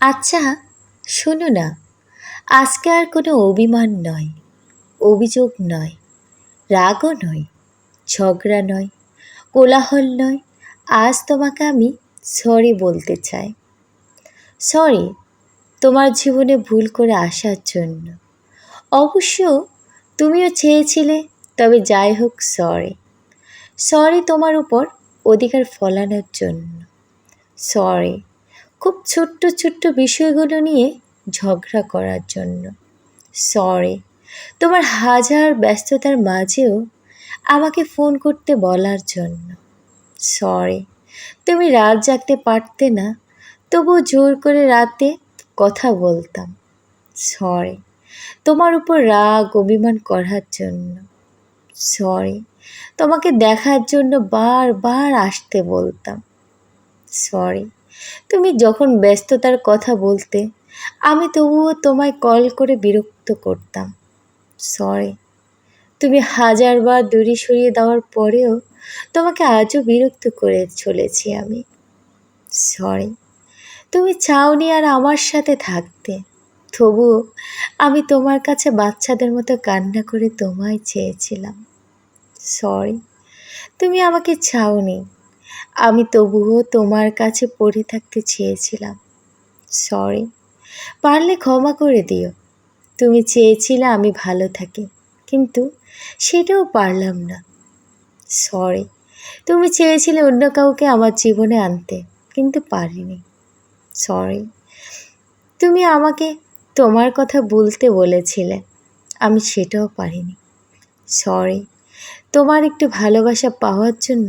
আচ্ছা শোনো না। আজকে আর কোনো অভিমান নয়, অভিযোগ নয়, রাগও নয়, ঝগড়া নয়, কোলাহল নয়। আজ তোমাকে আমি সরি বলতে চাই। সরি তোমার জীবনে ভুল করে আসার জন্য। অবশ্য তুমিও চেয়েছিলে, তবে যাই হোক সরি সরি তোমার উপর অধিকার ফলানোর জন্য। সরি খুব ছোট্ট ছোট্ট বিষয়গুলো নিয়ে ঝগড়া করার জন্য। সরি তোমার হাজার ব্যস্ততার মাঝেও আমাকে ফোন করতে বলার জন্য। সরি তুমি রাত জাগতে পারতে না তবু জোর করে রাতে কথা বলতাম। সরি তোমার উপর রাগ, অভিমান করার জন্য। সরি তোমাকে দেখার জন্য বারবার আসতে বলতাম। সরি তুমি যখন ব্যস্ততার কথা বলতে, আমি তবুও তোমায় কল করে বিরক্ত করতাম। সরি তুমি হাজারবার দূরে সরিয়ে দেওয়ার পরেও তোমাকে আজও বিরক্ত করে চলেছি আমি। সরি তুমি চাওনি আর আমার সাথে থাকতে। তবুও আমি তোমার কাছে বাচ্চাদের মতো কান্না করে তোমায় চেয়েছিলাম। সরি তুমি আমাকে চাওনি। আমি তবুও তোমার কাছে পড়ে থাকতে চেয়েছিলাম। সরি পারলে ক্ষমা করে দিও। তুমি চেয়েছিলে আমি ভালো থাকি, কিন্তু সেটাও পারলাম না। সরি তুমি চেয়েছিলে অন্য কাউকে আমার জীবনে আনতে, কিন্তু পারিনি। সরি তুমি আমাকে তোমার কথা বলতে বলেছিলে, আমি সেটাও পারিনি। সরি তোমার একটু ভালোবাসা পাওয়ার জন্য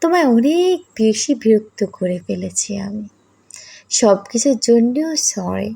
তোমায় অনেক বেশি বিরক্ত করে ফেলেছি আমি। সব কিছুর জন্যেও সরি